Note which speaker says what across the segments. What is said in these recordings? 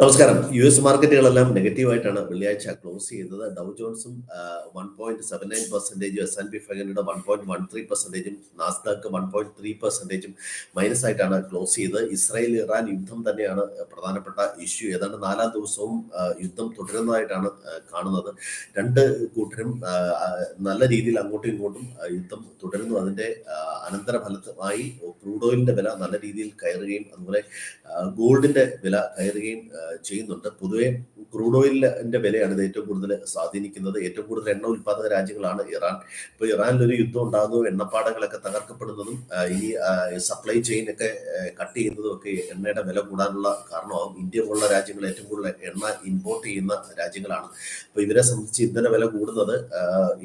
Speaker 1: നമസ്കാരം. U S മാർക്കറ്റുകളെല്ലാം നെഗറ്റീവായിട്ടാണ് വെള്ളിയാഴ്ച close ചെയ്തത് ഡൗ ജോൺസും one point seven nine പെർസെന്റേജും S and P five hundred one point one three പെർസെന്റേജും Nasdaq one point three പെർസെന്റേജും minus ആയിട്ടാണ് close ചെയ്തത്. Israel Iran യുദ്ധം തന്നെയാണ് പ്രധാനപ്പെട്ട ഇഷ്യൂ ഏതാണ്ട് നാലാം ദിവസവും യുദ്ധം തുടരുന്നതായിട്ടാണ് കാണുന്നത്. രണ്ട് കൂട്ടരും നല്ല രീതിയിൽ അങ്ങോട്ടും ഇങ്ങോട്ടും യുദ്ധം തുടരുന്നു. അതിന്റെ അനന്തരഫലമായി ക്രൂഡ് ഓയിലിന്റെ വില നല്ല രീതിയിൽ കയറുകയും അതുപോലെ ഗോൾഡിന്റെ വില കയറുകയും ചെയ്യുന്നുണ്ട്. പൊതുവെ ക്രൂഡ് ഓയിലിന്റെ വിലയാണ് ഇത് ഏറ്റവും കൂടുതൽ സ്വാധീനിക്കുന്നത്. ഏറ്റവും കൂടുതൽ എണ്ണ ഉൽപാദക രാജ്യങ്ങളാണ് ഇറാൻ. ഇപ്പൊ ഇറാനിൽ ഒരു യുദ്ധം ഉണ്ടാകുന്നു. എണ്ണപ്പാടങ്ങളൊക്കെ തകർക്കപ്പെടുന്നതും ഈ സപ്ലൈ ചെയിൻ ഒക്കെ കട്ട് ചെയ്യുന്നതും ഒക്കെ എണ്ണയുടെ വില കൂടാനുള്ള കാരണമാകും. ഇന്ത്യ പോലുള്ള രാജ്യങ്ങൾ ഏറ്റവും കൂടുതൽ എണ്ണ ഇമ്പോർട്ട് ചെയ്യുന്ന രാജ്യങ്ങളാണ്. അപ്പൊ ഇവരെ സംബന്ധിച്ച് ഇന്ധന വില കൂടുന്നത്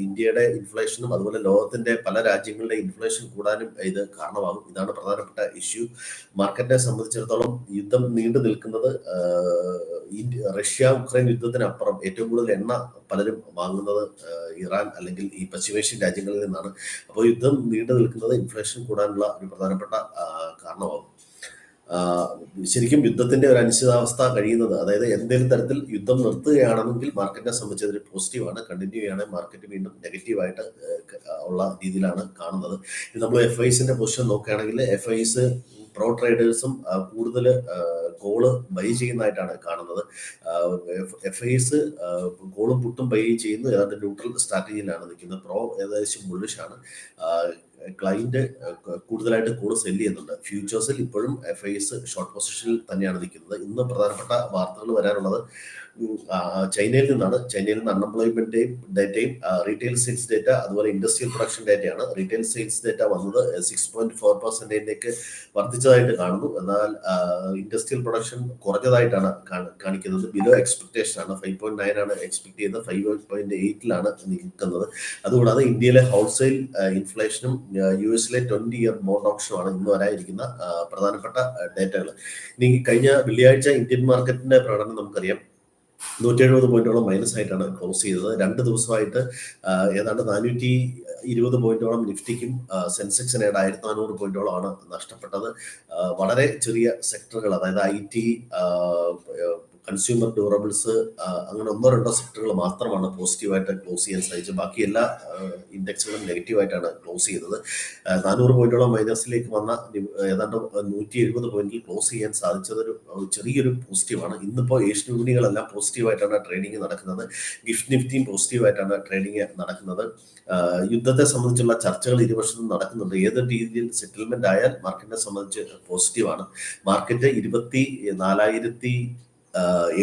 Speaker 1: ഇന്ത്യയുടെ ഇൻഫ്ലേഷനും അതുപോലെ ലോകത്തിന്റെ പല രാജ്യങ്ങളുടെ ഇൻഫ്ലേഷൻ കൂടാനും ഇത് കാരണമാകും. ഇതാണ് പ്രധാനപ്പെട്ട ഇഷ്യൂ മാർക്കറ്റിനെ സംബന്ധിച്ചിടത്തോളം യുദ്ധം നീണ്ടു നിൽക്കുന്നത് റഷ്യ ഉക്രൈൻ യുദ്ധത്തിനപ്പുറം ഏറ്റവും കൂടുതൽ എണ്ണ പലരും വാങ്ങുന്നത് ഇറാൻ അല്ലെങ്കിൽ ഈ പശ്ചിമേഷ്യൻ രാജ്യങ്ങളിൽ നിന്നാണ്. അപ്പോൾ യുദ്ധം നീണ്ടു നിൽക്കുന്നത് ഇൻഫ്ലേഷൻ കൂടാനുള്ള ഒരു പ്രധാനപ്പെട്ട കാരണമാകും. ശരിക്കും യുദ്ധത്തിന്റെ ഒരു അനിശ്ചിതാവസ്ഥ കഴിയുന്നത് അതായത് എന്തെങ്കിലും തരത്തിൽ യുദ്ധം നിർത്തുകയാണെങ്കിൽ മാർക്കറ്റിനെ സംബന്ധിച്ച് അതൊരു പോസിറ്റീവാണ് കണ്ടിന്യൂ ചെയ്യുകയാണെങ്കിൽ മാർക്കറ്റ് വീണ്ടും നെഗറ്റീവായിട്ട് ഉള്ള രീതിയിലാണ് കാണുന്നത്. നമ്മൾ എഫ് ഐസിന്റെ പൊസിഷൻ നോക്കുകയാണെങ്കിൽ എഫ് ഐസ് പ്രോ ട്രേഡേഴ്സും കൂടുതൽ കോൾ ബൈ ചെയ്യുന്നതായിട്ടാണ് കാണുന്നത്. എഫ് ഐസ് കോളും പുട്ടും ബൈ ചെയ്യുന്നു ഏതാണ്ട് ന്യൂട്രൽ സ്ട്രാറ്റജിയിലാണ് നിൽക്കുന്നത്. പ്രോ ഏകദേശം ബുള്ളിഷാണ് ക്ലൈന്റ് കൂടുതലായിട്ട് കോൾ സെൽ ചെയ്യുന്നുണ്ട്. ഫ്യൂച്ചേഴ്സിൽ ഇപ്പോഴും എഫ് ഐസ് ഷോർട്ട് പൊസിഷനിൽ തന്നെയാണ് നിൽക്കുന്നത്. ഇന്ന് പ്രധാനപ്പെട്ട വാർത്തകൾ വരാനുള്ളത് ചൈനയിൽ നിന്നാണ്. ചൈനയിൽ നിന്ന് അൺഎംപ്ലോയ്മെന്റിന്റെയും ഡേറ്റയും റീറ്റെയിൽ സെയിൽസ് ഡേറ്റ അതുപോലെ ഇൻഡസ്ട്രിയൽ പ്രൊഡക്ഷൻ ഡേറ്റയാണ് റീറ്റെയിൽ സെയിൽസ് ഡേറ്റ വന്നത് സിക്സ് പോയിന്റ് ഫോർ പെർസെന്റേജിലേക്ക് വർദ്ധിച്ചതായിട്ട് കാണുന്നു. എന്നാൽ ഇൻഡസ്ട്രിയൽ പ്രൊഡക്ഷൻ കുറഞ്ഞതായിട്ടാണ് കാണിക്കുന്നത്. ബിലോ എക്സ്പെക്ടേഷൻ ആണ്. ഫൈവ് പോയിന്റ് നയൻ ആണ് എക്സ്പെക്ട് ചെയ്യുന്നത്. ഫൈവ് പോയിന്റ് എയ്റ്റിലാണ് നിൽക്കുന്നത്. അതുകൂടാതെ ഇന്ത്യയിലെ ഹോൾസെയിൽ ഇൻഫ്ലേഷനും യു എസിലെ ട്വന്റി ഇയർ ബോണ്ട് ഓപ്ഷനുമാണ് ഇന്ന് വരായിരിക്കുന്ന പ്രധാനപ്പെട്ട ഡേറ്റകൾ ഇനി കഴിഞ്ഞ വെള്ളിയാഴ്ച ഇന്ത്യൻ മാർക്കറ്റിന്റെ പ്രകടനം നമുക്കറിയാം. നൂറ്റി എഴുപത് പോയിന്റോളം മൈനസ് ആയിട്ടാണ് ക്ലോസ് ചെയ്തത്. രണ്ട് ദിവസമായിട്ട് ഏതാണ്ട് നാനൂറ്റി ഇരുപത് പോയിന്റോളം നിഫ്റ്റിക്കും സെൻസെക്സ് സെൻസെക്സിന് ആയിരത്തി നാനൂറ് പോയിന്റോളമാണ് നഷ്ടപ്പെട്ടത്. വളരെ ചെറിയ സെക്ടറുകൾ അതായത് ഐ ടി കൺസ്യൂമർ ഡ്യൂറബിൾസ് അങ്ങനെ ഒന്നോ രണ്ടോ സെക്ടറുകൾ മാത്രമാണ് പോസിറ്റീവായിട്ട് ക്ലോസ് ചെയ്യാൻ സാധിച്ചത്. ബാക്കി എല്ലാ ഇൻഡെക്സുകളും നെഗറ്റീവായിട്ടാണ് ക്ലോസ് ചെയ്തത് നാനൂറ് പോയിന്റോളം മൈനസിലേക്ക് വന്ന ഏതാണ്ട് നൂറ്റി എഴുപത് പോയിന്റിൽ ക്ലോസ് ചെയ്യാൻ സാധിച്ചത് ഒരു ഒരു ചെറിയൊരു പോസിറ്റീവാണ് ഇന്നിപ്പോൾ ഏഷ്യൻ വിപണികളെല്ലാം പോസിറ്റീവായിട്ടാണ് ട്രേഡിംഗ് നടക്കുന്നത്. ഗിഫ്റ്റ് നിഫ്റ്റിയും പോസിറ്റീവായിട്ടാണ് ട്രേഡിംഗ് നടക്കുന്നത്. യുദ്ധത്തെ സംബന്ധിച്ചുള്ള ചർച്ചകൾ ഇരുവശത്തും നടക്കുന്നുണ്ട്. ഏത് രീതിയിൽ സെറ്റിൽമെന്റ് ആയാൽ മാർക്കറ്റിനെ സംബന്ധിച്ച് പോസിറ്റീവാണ് മാർക്കറ്റ് ഇരുപത്തി നാലായിരത്തി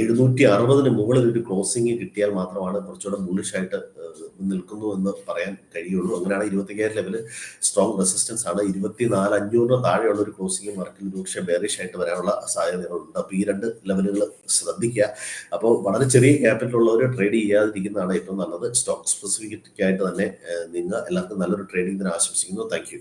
Speaker 1: എഴുന്നൂറ്റി അറുപതിന് മുകളിൽ ഒരു ക്ലോസിംഗ് കിട്ടിയാൽ മാത്രമാണ് കുറച്ചുകൂടെ ബുള്ളിഷായിട്ട് നിൽക്കുന്നു എന്ന് പറയാൻ കഴിയുള്ളൂ. അങ്ങനെയാണ് ഇരുപത്തിയ്യായിരം ലെവൽ സ്ട്രോങ് റെസിസ്റ്റൻസ് ആണ്. ഇരുപത്തിനാല് അഞ്ഞൂറിന് താഴെയുള്ള ഒരു ക്ലോസിംഗ് മാർക്കിൽ ഒരുപക്ഷെ ബെയറിഷ് ആയിട്ട് വരാനുള്ള സാധ്യതകളുണ്ട് അപ്പോൾ ഈ രണ്ട് ലെവലുകൾ ശ്രദ്ധിക്കുക. അപ്പോൾ വളരെ ചെറിയ ക്യാപിറ്റൽ ഉള്ളവർ ട്രേഡ് ചെയ്യാതിരിക്കുന്നതാണ് ഏറ്റവും നല്ലത്. സ്റ്റോക്ക് സ്പെസിഫിക് ആയിട്ട് തന്നെ നിങ്ങൾ എല്ലാവർക്കും നല്ലൊരു ട്രേഡിംഗ് ആശംസിക്കുന്നു. താങ്ക്